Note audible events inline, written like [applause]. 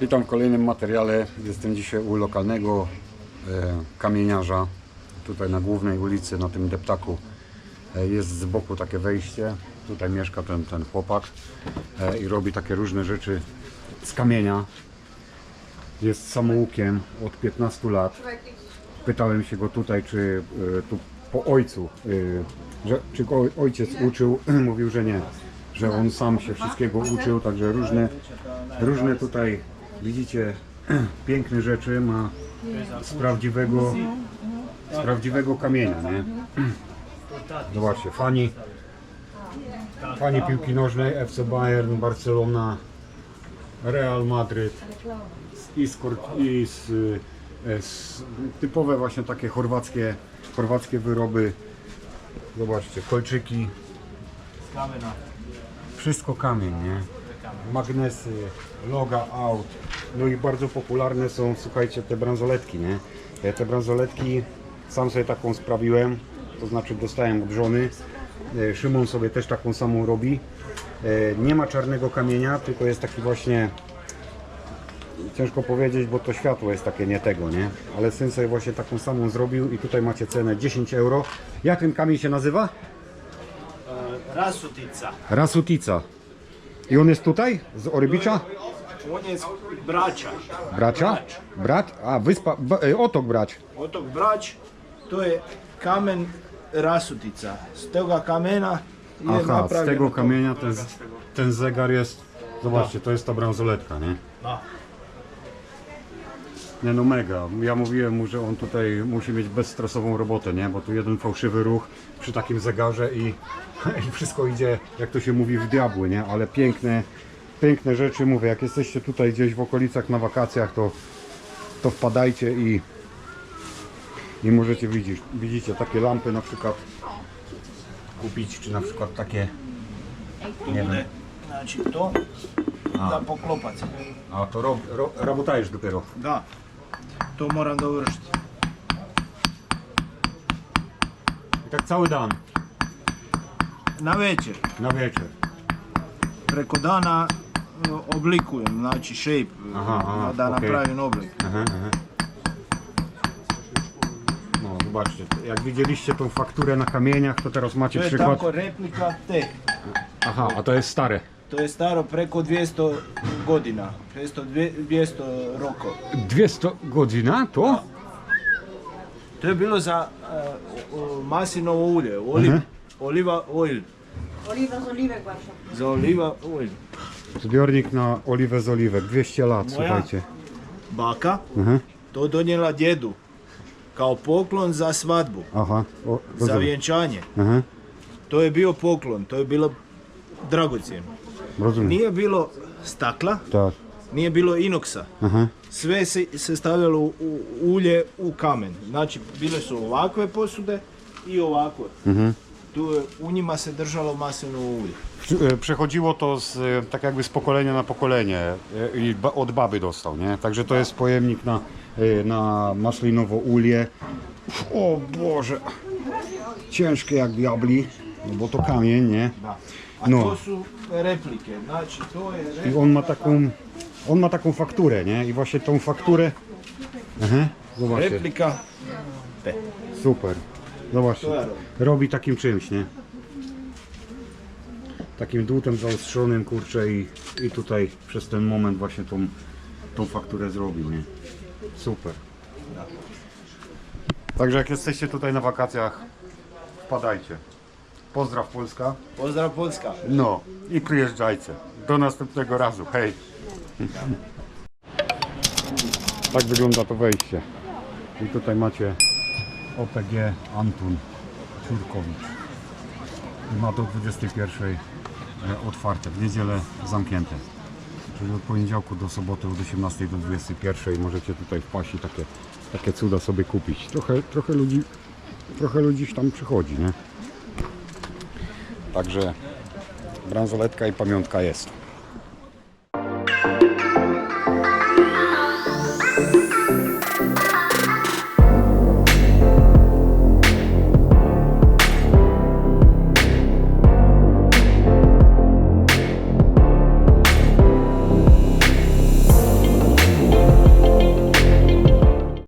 Witam w kolejnym materiale. Jestem dzisiaj u lokalnego e, kamieniarza. Tutaj na głównej ulicy, na tym deptaku e, jest z boku takie wejście. Tutaj mieszka ten, ten chłopak e, i robi takie różne rzeczy z kamienia. Jest samoukiem od 15 lat. Pytałem się go tutaj, czy tu po ojcu, że, czy ojciec uczył. [clears throat] Mówił, że nie. Że on sam się wszystkiego uczył, także różne, różne tutaj widzicie [clears throat] piękne rzeczy ma z prawdziwego, z prawdziwego kamienia, nie? [clears throat] Zobaczcie, fani, fani piłki nożnej FC Bayern, Barcelona, Real Madryt i z, i z, e, z typowe właśnie takie chorwackie, chorwackie wyroby. Zobaczcie, kolczyki, wszystko kamień, nie? Magnesy, loga aut. No i bardzo popularne są, słuchajcie, te bransoletki, nie? E, Te bransoletki, sam sobie taką sprawiłem, to znaczy dostałem od żony. E, Szymon sobie też taką samą robi. E, Nie ma czarnego kamienia, tylko jest taki właśnie ciężko powiedzieć, bo to światło jest takie nie tego, nie? Ale syn sobie właśnie taką samą zrobił i tutaj macie cenę 10 euro. Jak ten kamień się nazywa? Rasutica. Rasutica. I on jest tutaj? Z Orybicza? On jest braća. Bracia? Brat? A, wyspa, b, e, otok brać. Otok Brać, to je kamen Rasutica. Z tego kamena je Aha, z napravljeno tego to. kamienia ten, ten zegar jest... Zobaczcie, to jest ta bransoletka, nie? Da. Nie no mega. Ja mówiłem mu, że on tutaj musi mieć bezstresową robotę, nie? Bo tu jeden fałszywy ruch przy takim zegarze i, [laughs] i wszystko idzie, jak to się mówi, w diabły, nie? Ale piękne, piękne rzeczy, mówię, jak jesteście tutaj gdzieś w okolicach na wakacjach, to, to wpadajcie i, i możecie widzieć, widzicie takie lampy na przykład kupić, czy na przykład takie, nie wiem, Znači to da poklopac. a to rob, ro, rabotajesz dopiero. Da. To moram dovršiti. I tak cały dan, Na večer. na wieczór. Preko dana e, oblikujem, znači shape, Aha, aha, da okej. napravim oblik. Aha, aha. No zobaczcie, jak widzieliście tą fakturę na kamieniach, to teraz macie To je przykład. tako replika te. Aha, a to jest stare. To je staro preko 200 godina. 200, 200 roko. 200 godzina to? To je bilo za uh, maslinovo ulje, oliv, Mhm. oliva oil. Oliwa z właśnie. Za oliva oil. Zbiornik na oliwę z oliwek, 200 lat, Moja? słuchajcie. Baka Aha, to donijela djedu kao poklon za svadbu, aha, o, za rozumiem. vjenčanje. Aha, To je bio poklon, to je bilo dragocjeno. rozumiem. Nije bilo stakla, Tak, nije bilo inoksa. aha, Sve se, se stavljalo u, u ulje u kamen. Znači, bile su ovakve posude i ovakve. mhm. Tu je, u njima se držalo maslinovo ulje. Przy- e, Przechodziło to z, e, tak jakby z pokolenia na pokolenie e, i ba- od baby dostał, nie? Także to jest pojemnik na, e, na maslinowo ulię. O Boże! Ciężkie jak diabli, no bo to kamień, nie? A No. to su replike. Znači, to je I replika. on ma taką, on ma taką fakturę, nie? I właśnie tą fakturę... Aha, zobaczcie, Replika. Super. Ja robię. robi takim czymś, nie? Takim dłutem zaostrzonym, kurczę i, i tutaj przez ten moment właśnie tą, tą fakturę zrobił, nie? Super. Także jak jesteście tutaj na wakacjach, wpadajcie. Pozdraw Polska. Pozdrav Poljska. No i przyjeżdżajcie. Do następnego razu. Hej. Tak wygląda to wejście. I tutaj macie OPG Antun Ciurkowicz. I ma do 21 e, otwarte, w niedzielę zamknięte. Czyli od poniedziałku do soboty od 18 do 21 możecie tutaj wpaść i takie, takie cuda sobie kupić. Trochę, trochę ludzi trochę ludzi tam przychodzi, nie? Także bransoletka i pamiątka jest.